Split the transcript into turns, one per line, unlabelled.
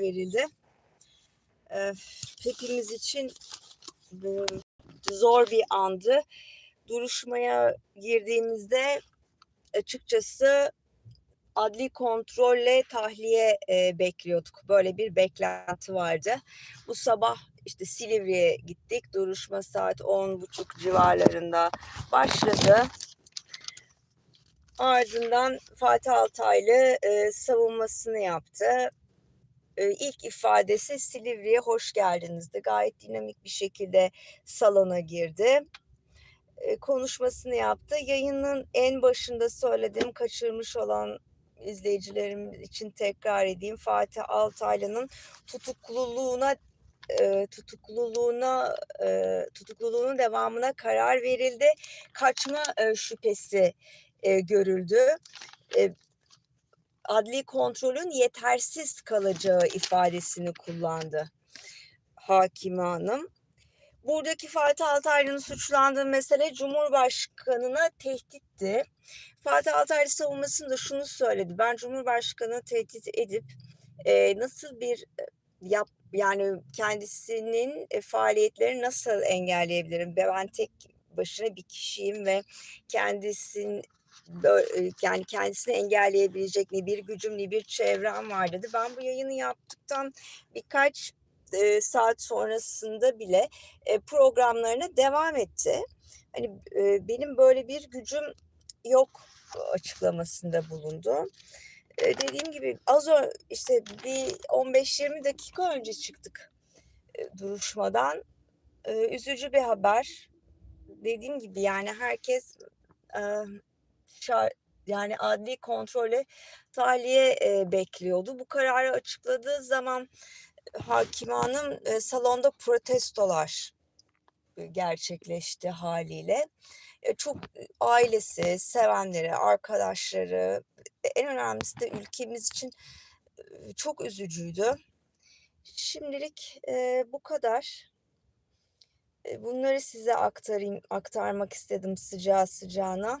verildi. Ee, hepimiz için zor bir andı. Duruşmaya girdiğimizde açıkçası adli kontrolle tahliye e, bekliyorduk. Böyle bir beklenti vardı. Bu sabah işte Silivri'ye gittik. Duruşma saat 10.30 civarlarında başladı. Ardından Fatih Altaylı e, savunmasını yaptı. İlk ifadesi Silivri'ye hoş geldinizdi. Gayet dinamik bir şekilde salona girdi. Konuşmasını yaptı. Yayının en başında söylediğim kaçırmış olan izleyicilerim için tekrar edeyim. Fatih Altaylı'nın tutukluluğuna tutukluluğuna tutukluluğunun devamına karar verildi. Kaçma şüphesi görüldü. Adli kontrolün yetersiz kalacağı ifadesini kullandı Hakime Hanım. Buradaki Fatih Altaylı'nın suçlandığı mesele Cumhurbaşkanı'na tehditti. Fatih Altaylı savunmasında şunu söyledi. Ben Cumhurbaşkanı tehdit edip e, nasıl bir e, yap yani kendisinin e, faaliyetlerini nasıl engelleyebilirim? Ben tek başına bir kişiyim ve kendisinin yani kendisini engelleyebilecek ne bir gücüm ne bir çevrem var dedi. Ben bu yayını yaptıktan birkaç e, saat sonrasında bile e, programlarına devam etti. Hani e, benim böyle bir gücüm yok açıklamasında bulundu. E, dediğim gibi az önce işte bir 15-20 dakika önce çıktık e, duruşmadan. E, üzücü bir haber. Dediğim gibi yani herkes e, şa- yani adli kontrole tahliye e, bekliyordu. Bu kararı açıkladığı zaman Hakime Hanım e, salonda protestolar gerçekleşti haliyle. Çok ailesi, sevenleri, arkadaşları, en önemlisi de ülkemiz için çok üzücüydü. Şimdilik e, bu kadar. Bunları size aktarayım, aktarmak istedim sıcağı sıcağına.